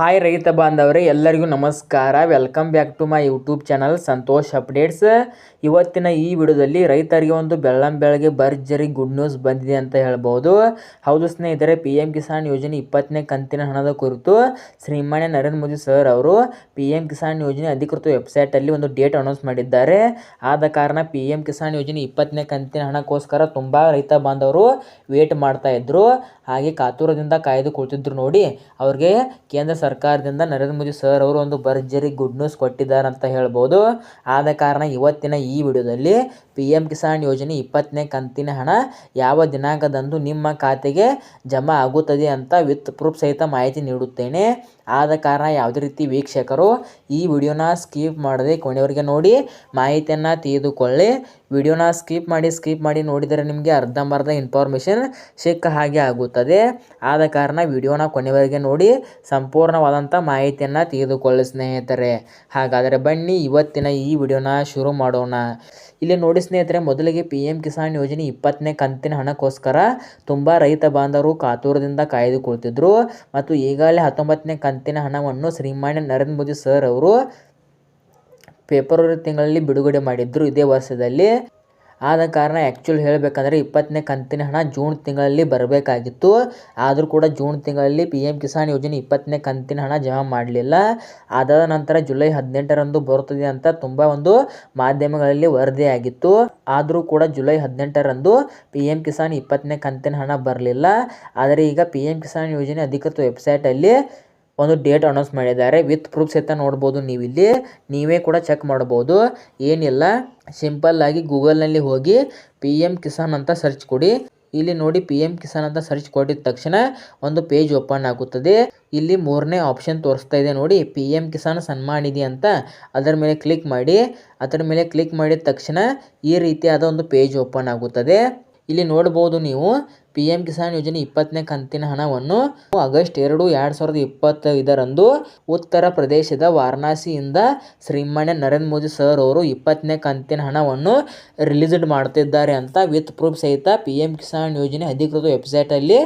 Hi ರೈತ ಬಾಂಧವರೇ, ಎಲ್ಲರಿಗೂ ನಮಸ್ಕಾರ. Welcome back to my YouTube channel Santosh updates ಇವತ್ತಿನ ಈ ವಿಡಿಯೋದಲ್ಲಿ ರೈತರಿಗೆ ಒಂದು ಬೆಳ್ಳಂ ಬೆಳಗ್ಗೆ ಭರ್ಜರಿ ಗುಡ್ ನ್ಯೂಸ್ ಬಂದಿದೆ ಅಂತ ಹೇಳ್ಬೋದು. ಹೌದು ಸ್ನೇಹಿತರೆ ಪಿ ಕಿಸಾನ್ ಯೋಜನೆ ಇಪ್ಪತ್ತನೇ ಕಂತಿನ ಹಣದ ಕುರಿತು ಶ್ರೀಮಾನ್ಯ ನರೇಂದ್ರ ಮೋದಿ ಸರ್ ಅವರು ಪಿ ಕಿಸಾನ್ ಯೋಜನೆ ಅಧಿಕೃತ ವೆಬ್ಸೈಟಲ್ಲಿ ಒಂದು ಡೇಟ್ ಅನೌನ್ಸ್ ಮಾಡಿದ್ದಾರೆ. ಆದ ಕಾರಣ ಪಿ ಕಿಸಾನ್ ಯೋಜನೆ ಇಪ್ಪತ್ತನೇ ಕಂತಿನ ಹಣಕ್ಕೋಸ್ಕರ ತುಂಬ ರೈತ ಬಾಂಧವರು ವೇಟ್ ಮಾಡ್ತಾ ಇದ್ರು. ಹಾಗೆ ಕಾತುರದಿಂದ ಕಾಯ್ದು ಕುಳಿತಿದ್ರು ನೋಡಿ, ಅವ್ರಿಗೆ ಕೇಂದ್ರ ಸರ್ಕಾರದಿಂದ ನರೇಂದ್ರ ಮೋದಿ ಸರ್ ಅವರು ಒಂದು ಭರ್ಜರಿ ಗುಡ್ ನ್ಯೂಸ್ ಕೊಟ್ಟಿದ್ದಾರೆ ಅಂತ ಹೇಳ್ಬೋದು. ಆದ ಕಾರಣ ಇವತ್ತಿನ ಈ ವಿಡಿಯೋದಲ್ಲಿ ಪಿ ಎಂ ಕಿಸಾನ್ ಯೋಜನೆ ಇಪ್ಪತ್ತನೇ ಕಂತಿನ ಹಣ ಯಾವ ದಿನಾಂಕದಂದು ನಿಮ್ಮ ಖಾತೆಗೆ ಜಮಾ ಆಗುತ್ತದೆ ಅಂತ ವಿತ್ ಪ್ರೂಫ್ ಸಹಿತ ಮಾಹಿತಿ ನೀಡುತ್ತೇನೆ. ಆದ ಕಾರಣ ಯಾವುದೇ ರೀತಿ ವೀಕ್ಷಕರು ಈ ವಿಡಿಯೋನ ಸ್ಕಿಪ್ ಮಾಡದೆ ಕೊನೆಯವರಿಗೆ ನೋಡಿ ಮಾಹಿತಿಯನ್ನು ತಿಳಿದುಕೊಳ್ಳಿ. ವಿಡಿಯೋನ ಸ್ಕಿಪ್ ಮಾಡಿ ಸ್ಕಿಪ್ ಮಾಡಿ ನೋಡಿದರೆ ನಿಮಗೆ ಅರ್ಧಂಬರ್ಧ ಇನ್ಫಾರ್ಮೇಷನ್ ಸಿಕ್ಕ ಹಾಗೆ ಆಗುತ್ತದೆ. ಆದ ಕಾರಣ ವಿಡಿಯೋನ ಕೊನೆಯವರೆಗೆ ನೋಡಿ, ಸಂಪೂರ್ಣವಾದಂಥ ಮಾಹಿತಿಯನ್ನು ತಿಳಿದುಕೊಳ್ಳಿ ಸ್ನೇಹಿತರೆ. ಹಾಗಾದರೆ ಬನ್ನಿ ಇವತ್ತಿನ ಈ ವಿಡಿಯೋನ ಶುರು ಮಾಡೋಣ. ಇಲ್ಲಿ ನೋಡಿ ಸ್ನೇಹಿತರೆ, ಮೊದಲಿಗೆ ಪಿ ಎಂ ಕಿಸಾನ್ ಯೋಜನೆ ಇಪ್ಪತ್ತನೇ ಕಂತಿನ ಹಣಕ್ಕೋಸ್ಕರ ತುಂಬ ರೈತ ಬಾಂಧವರು ಕಾತುರದಿಂದ ಕಾಯ್ದುಕೊಳ್ತಿದ್ರು. ಮತ್ತು ಈಗಾಗಲೇ ಹತ್ತೊಂಬತ್ತನೇ ಕಂತಿನ ಹಣವನ್ನು ಶ್ರೀಮಾನ್ಯ ನರೇಂದ್ರ ಮೋದಿ ಸರ್ ಅವರು ಫೆಬ್ರವರಿ ತಿಂಗಳಲ್ಲಿ ಬಿಡುಗಡೆ ಮಾಡಿದ್ದರು ಇದೇ ವರ್ಷದಲ್ಲಿ. ಆದ ಕಾರಣ ಆ್ಯಕ್ಚುಲಿ ಹೇಳಬೇಕಂದ್ರೆ ಇಪ್ಪತ್ತನೇ ಕಂತಿನ ಹಣ ಜೂನ್ ತಿಂಗಳಲ್ಲಿ ಬರಬೇಕಾಗಿತ್ತು. ಆದರೂ ಕೂಡ ಜೂನ್ ತಿಂಗಳಲ್ಲಿ ಪಿ ಎಂ ಕಿಸಾನ್ ಯೋಜನೆ ಇಪ್ಪತ್ತನೇ ಕಂತಿನ ಹಣ ಜಮಾ ಮಾಡಲಿಲ್ಲ. ಅದಾದ ನಂತರ ಜುಲೈ ಹದಿನೆಂಟರಂದು ಬರುತ್ತದೆ ಅಂತ ತುಂಬ ಒಂದು ಮಾಧ್ಯಮಗಳಲ್ಲಿ ವರದಿಯಾಗಿತ್ತು. ಆದರೂ ಕೂಡ ಜುಲೈ ಹದಿನೆಂಟರಂದು ಪಿ ಎಂ ಕಿಸಾನ್ ಇಪ್ಪತ್ತನೇ ಕಂತಿನ ಹಣ ಬರಲಿಲ್ಲ. ಆದರೆ ಈಗ ಪಿ ಎಂ ಕಿಸಾನ್ ಯೋಜನೆ ಅಧಿಕೃತ ವೆಬ್ಸೈಟಲ್ಲಿ ಒಂದು ಡೇಟ್ ಅನೌನ್ಸ್ ಮಾಡಿದ್ದಾರೆ. ವಿತ್ ಪ್ರೂಫ್ ಸಹಿತ ನೋಡ್ಬೋದು ನೀವಿಲ್ಲಿ. ನೀವೇ ಕೂಡ ಚೆಕ್ ಮಾಡ್ಬೋದು. ಏನಿಲ್ಲ ಸಿಂಪಲ್ಲಾಗಿ ಗೂಗಲ್ನಲ್ಲಿ ಹೋಗಿ ಪಿ ಎಂ ಕಿಸಾನ್ ಅಂತ ಸರ್ಚ್ ಕೊಡಿ. ಇಲ್ಲಿ ನೋಡಿ ಪಿ ಎಂ ಕಿಸಾನ್ ಅಂತ ಸರ್ಚ್ ಕೊಟ್ಟಿದ ತಕ್ಷಣ ಒಂದು ಪೇಜ್ ಓಪನ್ ಆಗುತ್ತದೆ. ಇಲ್ಲಿ ಮೂರನೇ ಆಪ್ಷನ್ ತೋರಿಸ್ತಾ ಇದೆ ನೋಡಿ. ಪಿ ಎಂ ಕಿಸಾನ್ ಸನ್ಮಾನ್ ನಿಧಿ ಅಂತ. ಅದರ ಮೇಲೆ ಕ್ಲಿಕ್ ಮಾಡಿ. ಅದರ ಮೇಲೆ ಕ್ಲಿಕ್ ಮಾಡಿದ ತಕ್ಷಣ ಈ ರೀತಿಯಾದ ಒಂದು ಪೇಜ್ ಓಪನ್ ಆಗುತ್ತದೆ. ಇಲ್ಲಿ ನೋಡ್ಬೋದು ನೀವು ಪಿ ಎಂ ಕಿಸಾನ್ ಯೋಜನೆ ಇಪ್ಪತ್ತನೇ ಕಂತಿನ ಹಣವನ್ನು ಆಗಸ್ಟ್ ಎರಡು ಎರಡು ಸಾವಿರದ ಇಪ್ಪತ್ತೈದರಂದು ಉತ್ತರ ಪ್ರದೇಶದ ವಾರಣಾಸಿಯಿಂದ ಶ್ರೀಮಾನ್ಯ ನರೇಂದ್ರ ಮೋದಿ ಸರ್ ಅವರು ಇಪ್ಪತ್ತನೇ ಕಂತಿನ ಹಣವನ್ನು ರಿಲೀಸ್ಡ್ ಮಾಡ್ತಿದ್ದಾರೆ ಅಂತ ವಿತ್ ಪ್ರೂಫ್ ಸಹಿತ ಪಿ ಕಿಸಾನ್ ಯೋಜನೆ ಅಧಿಕೃತ ವೆಬ್ಸೈಟಲ್ಲಿ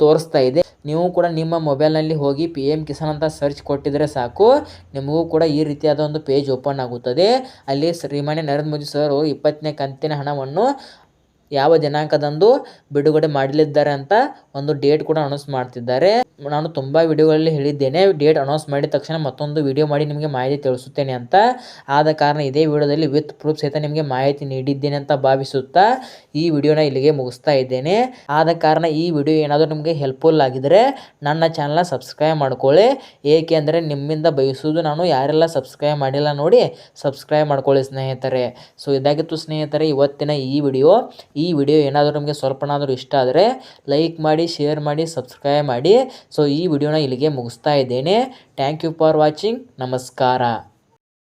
ತೋರಿಸ್ತಾ ಇದೆ. ನೀವು ಕೂಡ ನಿಮ್ಮ ಮೊಬೈಲ್ನಲ್ಲಿ ಹೋಗಿ ಪಿ ಎಂ ಕಿಸಾನ್ ಅಂತ ಸರ್ಚ್ ಕೊಟ್ಟಿದ್ರೆ ಸಾಕು. ನಿಮಗೂ ಕೂಡ ಈ ರೀತಿಯಾದ ಒಂದು ಪೇಜ್ ಓಪನ್ ಆಗುತ್ತದೆ. ಅಲ್ಲಿ ಶ್ರೀಮಾನ್ಯ ನರೇಂದ್ರ ಮೋದಿ ಸರ್ ಇಪ್ಪತ್ತನೇ ಕಂತಿನ ಹಣವನ್ನು ಯಾವ ದಿನಾಂಕದಂದು ಬಿಡುಗಡೆ ಮಾಡಲಿದ್ದಾರೆ ಅಂತ ಒಂದು ಡೇಟ್ ಕೂಡ ಅನೌನ್ಸ್ ಮಾಡ್ತಿದ್ದಾರೆ. ನಾನು ತುಂಬ ವಿಡಿಯೋಗಳಲ್ಲಿ ಹೇಳಿದ್ದೇನೆ. ಡೇಟ್ ಅನೌನ್ಸ್ ಮಾಡಿದ ತಕ್ಷಣ ಮತ್ತೊಂದು ವಿಡಿಯೋ ಮಾಡಿ ನಿಮಗೆ ಮಾಹಿತಿ ತಿಳಿಸುತ್ತೇನೆ ಅಂತ. ಆದ ಕಾರಣ ಇದೇ ವಿಡಿಯೋದಲ್ಲಿ ವಿತ್ ಪ್ರೂಫ್ ಸಹಿತ ನಿಮಗೆ ಮಾಹಿತಿ ನೀಡಿದ್ದೇನೆ ಅಂತ ಭಾವಿಸುತ್ತಾ ಈ ವಿಡಿಯೋನ ಇಲ್ಲಿಗೆ ಮುಗಿಸ್ತಾ ಇದ್ದೇನೆ. ಆದ ಕಾರಣ ಈ ವಿಡಿಯೋ ಏನಾದರೂ ನಿಮಗೆ ಹೆಲ್ಪ್ಫುಲ್ ಆಗಿದರೆ ನನ್ನ ಚಾನಲ್ನ ಸಬ್ಸ್ಕ್ರೈಬ್ ಮಾಡ್ಕೊಳ್ಳಿ. ಏಕೆಂದರೆ ನಿಮ್ಮಿಂದ ಬಯಸುವುದು ನಾನು ಯಾರೆಲ್ಲ ಸಬ್ಸ್ಕ್ರೈಬ್ ಮಾಡಿಲ್ಲ ನೋಡಿ ಸಬ್ಸ್ಕ್ರೈಬ್ ಮಾಡ್ಕೊಳ್ಳಿ ಸ್ನೇಹಿತರೆ. ಸೊ ಇದಾಗಿತ್ತು ಸ್ನೇಹಿತರೆ ಇವತ್ತಿನ ಈ ವಿಡಿಯೋ. ಈ ವಿಡಿಯೋ ಏನಾದರೂ ನಿಮಗೆ ಸ್ವಲ್ಪನಾದರೂ ಇಷ್ಟ ಆದರೆ ಲೈಕ್ ಮಾಡಿ, ಶೇರ್ ಮಾಡಿ, ಸಬ್ಸ್ಕ್ರೈಬ್ ಮಾಡಿ. ಸೊ, ಈ ವಿಡಿಯೋನ ಇಲ್ಲಿಗೆ ಮುಗಿಸ್ತಾ ಇದ್ದೇನೆ. ಥ್ಯಾಂಕ್ ಯು ಫಾರ್ ವಾಚಿಂಗ್ ನಮಸ್ಕಾರ.